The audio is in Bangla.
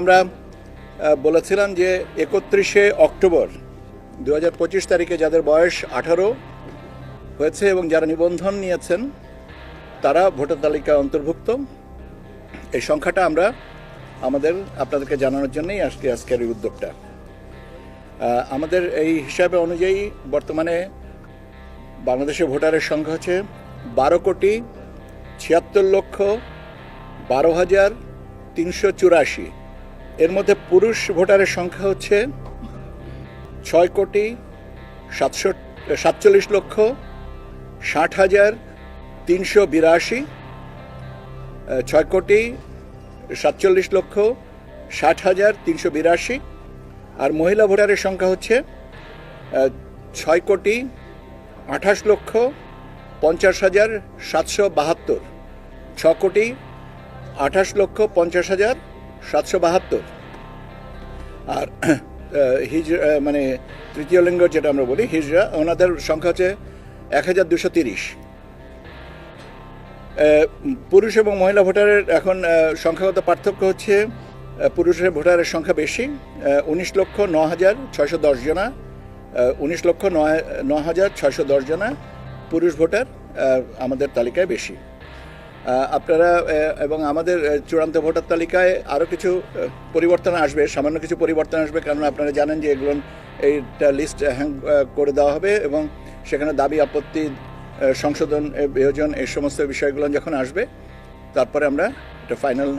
আমরা বলেছিলাম যে একত্রিশে অক্টোবর দু হাজার পঁচিশ তারিখে যাদের বয়স আঠারো হয়েছে এবং যারা নিবন্ধন নিয়েছেন, তারা ভোটার তালিকায় অন্তর্ভুক্ত। এই সংখ্যাটা আমরা আমাদের, আপনাদেরকে জানানোর জন্যই আজকে, আজকের এই উদ্যোগটা। আমাদের এই হিসাবে অনুযায়ী বর্তমানে বাংলাদেশে ভোটারের সংখ্যা হচ্ছে বারো কোটি ছিয়াত্তর লক্ষ বারো হাজার তিনশো চুরাশি। এর মধ্যে পুরুষ ভোটারের সংখ্যা হচ্ছে ছয় কোটি সাতশো, সাতচল্লিশ লক্ষ ষাট হাজার তিনশো বিরাশি ছয় কোটি সাতচল্লিশ লক্ষ ষাট হাজার তিনশো বিরাশি, আর মহিলা ভোটারের সংখ্যা হচ্ছে ছয় কোটি আঠাশ লক্ষ পঞ্চাশ হাজার সাতশো বাহাত্তর, ছ কোটি আঠাশ লক্ষ পঞ্চাশ হাজার সাতশো বাহাত্তর। আর আহ, হিজ মানে তৃতীয় লিঙ্গ যেটা আমরা বলি হিজরা ওনাদের সংখ্যা হচ্ছে এক হাজার দুশো তিরিশ। পুরুষ এবং মহিলা ভোটারের এখন সংখ্যাগত পার্থক্য হচ্ছে পুরুষের ভোটারের সংখ্যা বেশি উনিশ লক্ষ ন হাজার ছয়শো দশ জনা উনিশ লক্ষ ন হাজার ছয়শো দশ জনা পুরুষ ভোটার আমাদের তালিকায় বেশি। আপনারা এবং আমাদের চূড়ান্ত ভোটার তালিকায় আরও কিছু পরিবর্তন আসবে, সামান্য কিছু পরিবর্তন আসবে কারণ আপনারা জানেন যে এগুলো, এইটা লিস্ট হ্যাং করে দেওয়া হবে এবং সেখানে দাবি, আপত্তি সংশোধন বিয়োজন এই সমস্ত বিষয়গুলো যখন আসবে, তারপরে আমরা এটা ফাইনাল